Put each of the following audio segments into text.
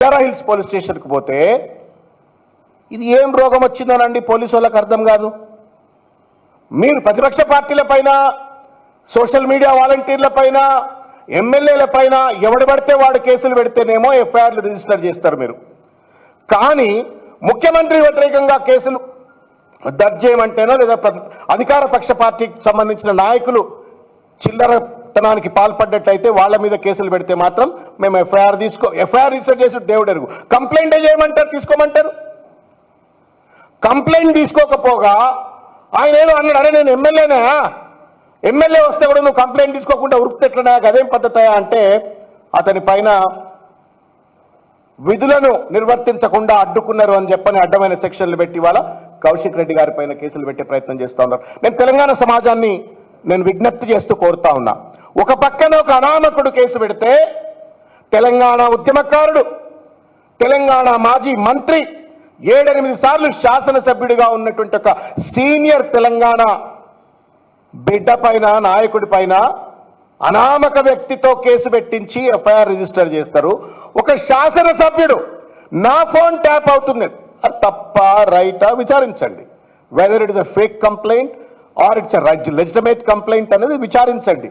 Banjara hills police స్టేషన్కి పోతే ఇది ఏం రోగం వచ్చిందోనండి పోలీసు వాళ్ళకి అర్థం కాదు. మీరు ప్రతిపక్ష పార్టీల పైన సోషల్ మీడియా వాలంటీర్ల పైన ఎమ్మెల్యేల పైన ఎవడు పడితే వాడు కేసులు పెడితేనేమో ఎఫ్ఐఆర్లు రిజిస్టర్ చేస్తారు మీరు. కానీ ముఖ్యమంత్రి వ్యతిరేకంగా కేసులు దర్జేయమంటేనో లేదా అధికార పక్ష పార్టీకి సంబంధించిన నాయకులు చిల్లర పెత్తనానికి పాల్పడ్డట్టయితే వాళ్ళ మీద కేసులు పెడితే మాత్రం మేము ఎఫ్ఐఆర్ తీసుకో ఎఫ్ఐఆర్ రిజిస్టర్ చేసి దేవుడు ఎరుగు కంప్లైంట్ చేయమంటారు? తీసుకోమంటారు? కంప్లైంట్ తీసుకోకపోగా ఆయన ఏదో అన్నాడు అరే నేను ఎమ్మెల్యేనా ఎమ్మెల్యే వస్తే కూడా నువ్వు కంప్లైంట్ తీసుకోకుండా ఉరుకుతెట్లనా అదేం పద్ధతి అంటే అతని పైన విధులను నిర్వర్తించకుండా అడ్డుకున్నారు అని చెప్పని అడ్డమైన సెక్షన్లు పెట్టి వాళ్ళ కౌశిక్ రెడ్డి గారి పైన కేసులు పెట్టే ప్రయత్నం చేస్తూ ఉన్నారు. నేను తెలంగాణ సమాజాన్ని నేను విజ్ఞప్తి చేస్తూ కోరుతా ఉన్నా. ఒక పక్కన ఒక అనామకుడు కేసు పెడితే తెలంగాణ ఉద్యమకారుడు తెలంగాణ మాజీ మంత్రి ఏడెనిమిది సార్లు శాసనసభ్యుడిగా ఉన్నటువంటి ఒక సీనియర్ తెలంగాణ బిడ్డ పైన నాయకుడి పైన అనామక వ్యక్తితో కేసు పెట్టించి ఎఫ్ఐఆర్ రిజిస్టర్ చేస్తారు. ఒక శాసనసభ్యుడు నా ఫోన్ ట్యాప్ అవుతుంది. తప్ప రైటా విచారించండి. Whether it is a fake complaint or it's legitimate complaint అనేది విచారించండి.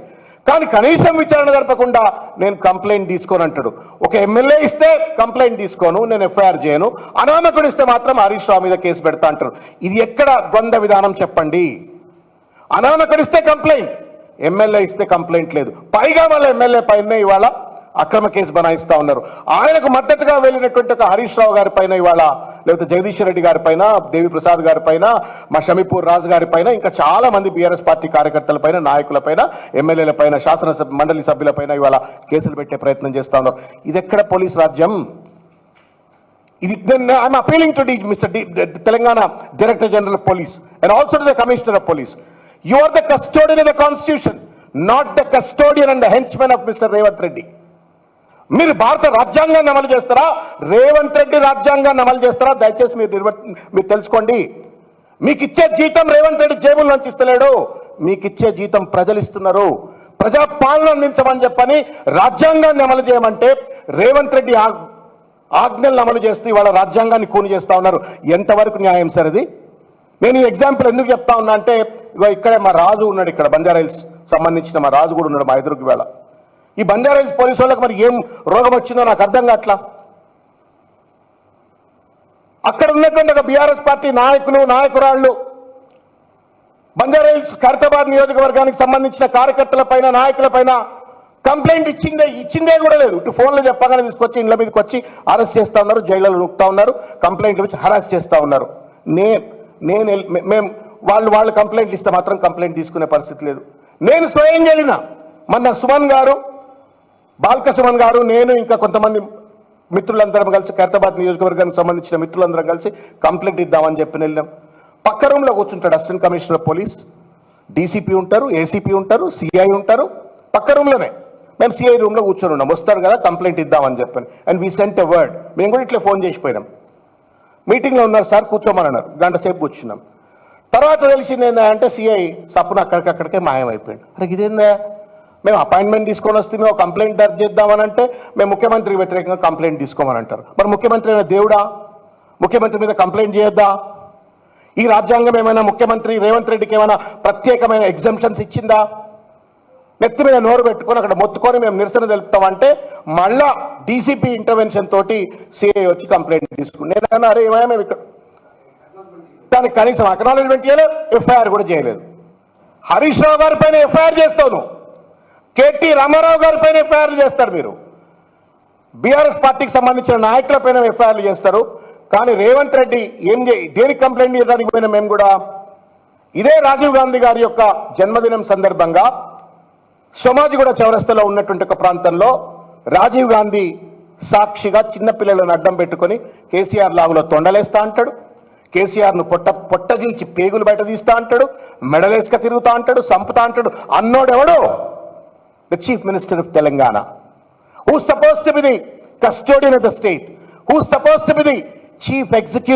కానీ కనీసం విచారణ జరపకుండా నేను కంప్లైంట్ తీసుకోను అంటాడు. ఒక ఎమ్మెల్యే ఇస్తే కంప్లైంట్ తీసుకోను నేను ఎఫ్ఐఆర్ చేయను. అనామకుడు ఇస్తే మాత్రం హరీష్ రావు మీద కేసు పెడతా అంటారు ఇది ఎక్కడ ద్వంద్వ విధానం చెప్పండి? అనామకుడిస్తే కంప్లైంట్ ఎమ్మెల్యే ఇస్తే కంప్లైంట్ లేదు. పైగా వాళ్ళ ఎమ్మెల్యే పైన ఇవాళ అక్రమ కేసు బనాయిస్తా ఉన్నారు. ఆయనకు మద్దతుగా వెళ్ళినటువంటి ఒక హరీష్ రావు గారి పైన ఇవాళ లేకపోతే జగదీష్ రెడ్డి గారి పైన దేవి ప్రసాద్ గారి పైన మా షమీపూర్ రాజు గారి పైన ఇంకా చాలా మంది బీఆర్ఎస్ పార్టీ కార్యకర్తల పైన నాయకుల పైన ఎమ్మెల్యేల పైన శాసన మండలి సభ్యుల పైన ఇవాళ కేసులు పెట్టే ప్రయత్నం చేస్తా ఉన్నారు. ఇది ఎక్కడ పోలీస్ రాజ్యం? ఇది I'm appealing to the mister the Telangana director general of police and also to the commissioner of police you are the custodian of the constitution not the custodian and the henchmen of mister Revanth Reddy మీరు భారత రాజ్యాంగాన్ని అమలు చేస్తారా? రేవంత్ రెడ్డి రాజ్యాంగాన్ని అమలు చేస్తారా? దయచేసి మీరు మీరు తెలుసుకోండి. మీకు ఇచ్చే జీతం రేవంత్ రెడ్డి జేబుల నుంచి ఇస్తలేడు. మీకు ఇచ్చే జీతం ప్రజలు ఇస్తున్నారు. ప్రజా పాలన అందించమని చెప్పని రాజ్యాంగాన్ని అమలు చేయమంటే రేవంత్ రెడ్డి ఆజ్ఞలను అమలు చేస్తూ ఇవాళ రాజ్యాంగాన్ని కూని చేస్తా ఉన్నారు. ఎంతవరకు న్యాయం సార్ అది నేను ఈ ఎగ్జాంపుల్ ఎందుకు చెప్తా ఉన్నా అంటే ఇగో ఇక్కడే మా రాజు ఉన్నాడు ఇక్కడ బంజారా హిల్స్ సంబంధించిన మా రాజు కూడా ఉన్నాడు మా ఎదురుకు వేళ ఈ బంజారా హిల్స్ పోలీసు వాళ్ళకి మరి ఏం రోగం వచ్చిందో నాకు అర్థం కావట్లా? అక్కడ ఉన్నటువంటి ఒక బీఆర్ఎస్ పార్టీ నాయకులు నాయకురాళ్ళు బంజారా హిల్స్ ఖైరతాబాద్ నియోజకవర్గానికి సంబంధించిన కార్యకర్తల పైన నాయకుల పైన కంప్లైంట్ ఇచ్చిందే ఇచ్చిందే కూడా లేదు. ఇటు ఫోన్లో చెప్పగానే తీసుకొచ్చి ఇళ్ళ మీదకి వచ్చి అరెస్ట్ చేస్తా ఉన్నారు జైళ్ళలో నొక్కుతా ఉన్నారు కంప్లైంట్ వచ్చి హరాస్ చేస్తూ ఉన్నారు. నే నేను మే- మేము వాళ్ళు వాళ్ళు కంప్లైంట్ ఇస్తే మాత్రం కంప్లైంట్ తీసుకునే పరిస్థితి లేదు. నేను స్వయం వెళ్ళిన మొన్న సుమన్ గారు బాల్క గారు నేను ఇంకా కొంతమంది మిత్రులందరం కలిసి ఖైరతాబాద్ నియోజకవర్గానికి సంబంధించిన మిత్రులందరం కలిసి కంప్లైంట్ ఇద్దామని చెప్పి వెళ్ళాం. పక్క రూమ్లో కూర్చుంటాడు అసిస్టెంట్ కమిషనర్ పోలీస్. డీసీపీ ఉంటారు ఏసీపీ ఉంటారు సిఐ ఉంటారు. పక్క రూమ్లోనే మేము సిఐ రూమ్లో కూర్చొని ఉన్నాం. వస్తారు కదా కంప్లైంట్ ఇద్దామని చెప్పాను. And we sent a word మేము కూడా ఇట్లా ఫోన్ చేసిపోయినాం. మీటింగ్లో ఉన్నారు సార్ కూర్చోమని అన్నారు. గంట సేపు కూర్చున్నాం. తర్వాత తెలిసింది ఏంటంటే సిఐ సప్పున అక్కడికక్కడికే మాయమైపోయాడు. అరే ఇదేందా? మేము అపాయింట్మెంట్ తీసుకొని వస్తే మేము కంప్లైంట్ దర్జ్ చేద్దామని అంటే మేము ముఖ్యమంత్రికి వ్యతిరేకంగా కంప్లైంట్ తీసుకోమని అంటారు మరి ముఖ్యమంత్రి అయినా దేవుడా? ముఖ్యమంత్రి మీద కంప్లైంట్ చేయొద్దా? ఈ రాజ్యాంగం ఏమైనా ముఖ్యమంత్రి రేవంత్ రెడ్డికి ఏమైనా ప్రత్యేకమైన ఎగ్జంప్షన్స్ ఇచ్చిందా? నెత్తి మీద నోరు పెట్టుకొని అక్కడ మొత్తుకొని మేము నిరసన తెలుపుతామంటే మళ్ళా డీసీపీ ఇంటర్వెన్షన్ తోటి సిఐ వచ్చి కంప్లైంట్ తీసుకుని నేను అన్నా, అరే ఏమైనా మేము ఇక్కడ దానికి కనీసం అక్నాలజ్మెంట్ చేయలేదు ఎఫ్ఐఆర్ కూడా చేయలేదు. హరీష్ రావు గారి పైన ఎఫ్ఐఆర్ చేస్తావు నువ్వు. కేటీ రామారావు గారి పైన ఎఫ్ఐఆర్లు చేస్తారు మీరు. బీఆర్ఎస్ పార్టీకి సంబంధించిన నాయకుల పైన ఎఫ్ఐఆర్లు చేస్తారు. కానీ రేవంత్ రెడ్డి ఏం దేనికి కంప్లైంట్ చేయడానికి పోయినా మేము కూడా ఇదే రాజీవ్ గాంధీ గారి యొక్క జన్మదినం సందర్భంగా సమాజిగూడ చౌరస్తలో ఉన్నటువంటి ఒక ప్రాంతంలో రాజీవ్ గాంధీ సాక్షిగా చిన్నపిల్లలను అడ్డం పెట్టుకొని కేసీఆర్ లాగులో తొండలేస్తా అంటాడు. కేసీఆర్ను పొట్ట పొట్టజీల్చి పేగులు బయట తీస్తా అంటాడు. మెడలేసుక తిరుగుతా అంటాడు. సంపుతా అంటాడు. అన్నోడెవడో? the chief minister of Telangana, who's supposed to be the custodian of the state, who's supposed to be the chief executive.